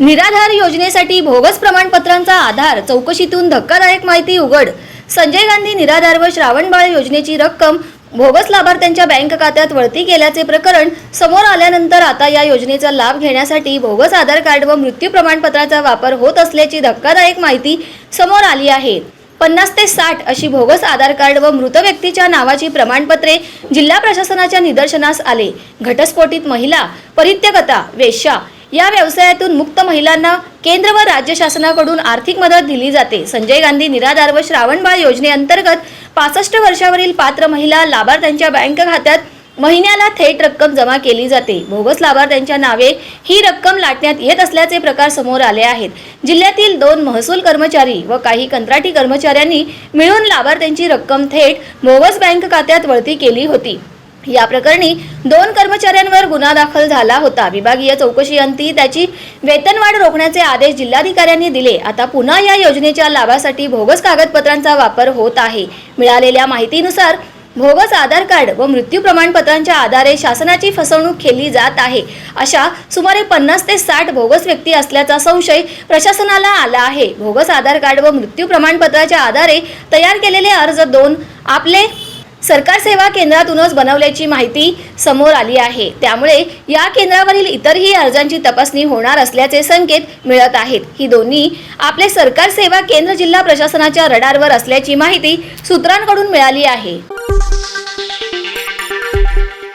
निराधार योजनेसाठी भोगस प्रमाणपत्रांचा आधार चौकशीतून धक्कादायक माहिती उघड. संजय गांधी निराधार व श्रावणबाळ योजनेची रक्कम भोगस लाभार्थ्यांच्या बँक खात्यात वळती केल्याचे प्रकरण समोर आल्यानंतर आता या योजनेचा लाभ घेण्यासाठी भोगस आधार कार्ड व मृत्यू प्रमाणपत्राचा वापर होत असल्याची धक्कादायक माहिती समोर आली आहे. पन्नास ते साठ अशी भोगस आधार कार्ड व मृत व्यक्तीच्या नावाची प्रमाणपत्रे जिल्हा प्रशासनाच्या निदर्शनास आले. घटस्फोटित महिला परित्यकता वेश्या या व्यवसायातून मुक्त महिलांना केंद्र व राज्य शासनाकडून आर्थिक मदत दिली जाते. संजय गांधी निराधार व श्रावणबाळ योजनेअंतर्गत पासष्ट वर्षावरील पात्र महिला लाभार्थ्यांच्या बँक खात्यात महिन्याला थेट रक्कम जमा केली जाते. बोगस लाभार्थ्यांच्या नावे ही रक्कम लाटण्यात येत असल्याचे प्रकार समोर आले आहेत. जिल्ह्यातील दोन महसूल कर्मचारी व काही कंत्राटी कर्मचाऱ्यांनी मिळून लाभार्थ्यांची रक्कम थेट बोगस बँक खात्यात वळती केली होती. या प्रकरणी दोन कर्मचाऱ्यांवर गुन्हा दाखल झाला होता. विभागीय चौकशी अंती त्याची वेतनवाढ रोखण्याचे आदेश जिल्हाधिकाऱ्यांनी दिले. आता पुन्हा या योजनेच्या लाभासाठी भोगस कागदपत्रांचा वापर होत आहे. मिळालेल्या माहितीनुसार भोगस आधार कार्ड व मृत्यू प्रमाणपत्रांच्या आधारे शासनाची फसवणूक केली जात आहे. अशा सुमारे पन्नास ते साठ भोगस व्यक्ती असल्याचा संशय प्रशासनाला आला आहे. भोगस आधार कार्ड व मृत्यू प्रमाणपत्राच्या आधारे तयार केलेले अर्ज दोन आपले सरकार सेवा केंद्रातूनच बनवल्याची माहिती समोर आली आहे. त्यामुळे या केंद्रावरील इतरही अर्जांची तपासणी होणार असल्याचे संकेत मिळत आहेत. ही दोन्ही आपले सरकार सेवा केंद्र जिल्हा प्रशासनाच्या रडारवर असल्याची माहिती सूत्रांकडून मिळाली आहे.